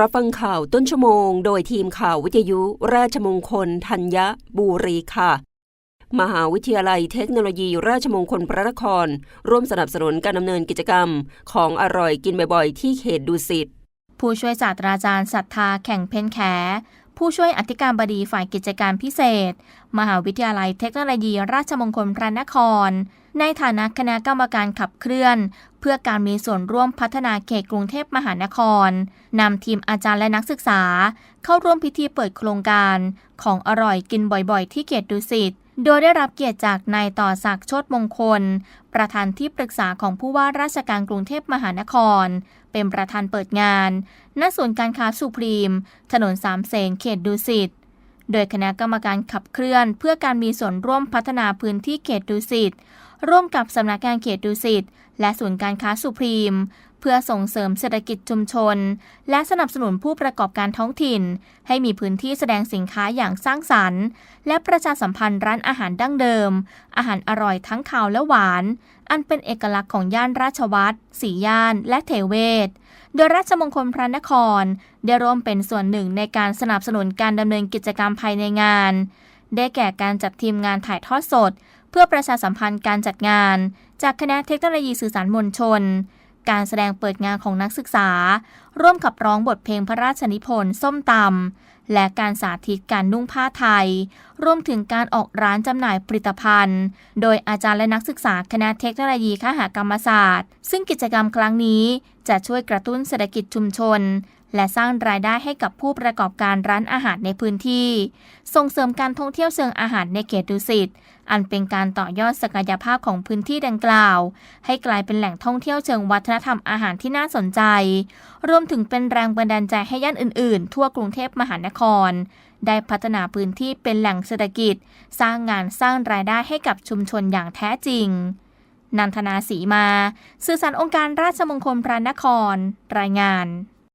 รับฟังข่าวต้นชั่วโมง โดยทีมข่าววิทยุราชมงคลธัญบุรีค่ะ มหาวิทยาลัยเทคโนโลยีราชมงคลพระนคร ร่วมสนับสนุนการดำเนินกิจกรรม ของอร่อยกินบ่อยๆ ที่เขตดุสิตผู้ช่วยศาสตราจารย์ศรัทธาแข่งเพนแขผู้ช่วยอธิการบดีฝ่ายกิจการพิเศษ มหาวิทยาลัยเทคโนโลยีราชมงคลพระนคร ในฐานะคณะกรรมการขับเคลื่อน เพื่อการมีส่วนร่วมพัฒนาเขตกรุงเทพมหานครนำทีมอาจารย์และนักศึกษา เข้าร่วมพิธีเปิดโครงการ ของอร่อยกินบ่อยๆ ที่เขตดุสิตโดยได้รับเกียรติจากนายต่อศักดิ์โชตมงคล ประธานที่ปรึกษาของผู้ว่าราชการกรุงเทพมหานคร เป็นประธานเปิดงาน ณ ศูนย์การค้าสุพรีม ถนนสามเสนเขตดุสิต โดยคณะกรรมการขับเคลื่อน เพื่อการมีส่วนร่วมพัฒนาพื้นที่เขตดุสิต ร่วมกับสำนักงานเขตดุสิตและศูนย์การค้าสุพรีม เพื่อส่งเสริมเศรษฐกิจชุมชน และสนับสนุนผู้ประกอบการท้องถิ่น ให้มีพื้นที่แสดงสินค้าอย่างสร้างสรรค์ และประชาสัมพันธ์ร้านอาหารดั้งเดิม อาหารอร่อยทั้งขาวและหวาน อันเป็นเอกลักษณ์ของย่านราชวัตรสีย่าน และเทเวศโดยราชมงคลพระนคร ได้ร่วมเป็นส่วนหนึ่งในการสนับสนุนการดำเนินกิจกรรมภายในงาน ได้แก่การจัดทีมงานถ่ายทอดสด เพื่อประชาสัมพันธ์การจัดงาน จากคณะเทคโนโลยีสื่อสารมวลชน การแสดงเปิดงานของนักศึกษา ร่วมขับร้องบทเพลงพระราชนิพนธ์ส้มตำและการสาธิตการนุ่งผ้าไทย รวมถึงการออกร้านจำหน่ายผลิตภัณฑ์ โดยอาจารย์และนักศึกษาคณะเทคโนโลยีคหกรรมศาสตร์ ซึ่งกิจกรรมครั้งนี้จะช่วยกระตุ้นเศรษฐกิจชุมชน และสร้างรายได้ให้กับผู้ประกอบการร้านอาหารในพื้นที่ ส่งเสริมการท่องเที่ยวเชิงอาหารในเขตดุสิตอันเป็นการต่อยอดศักยภาพของพื้นที่ดังกล่าว ให้กลายเป็นแหล่งท่องเที่ยวเชิงวัฒนธรรมอาหารที่น่าสนใจ รวมถึงเป็นแรงบันดาลใจให้ย่านอื่นๆ ทั่วกรุงเทพมหานคร ได้พัฒนาพื้นที่เป็นแหล่งเศรษฐกิจ สร้างงานสร้างรายได้ให้กับชุมชนอย่างแท้จริงนันทนาสีมา สื่อสารองค์การราชมงคลพระนคร รายงาน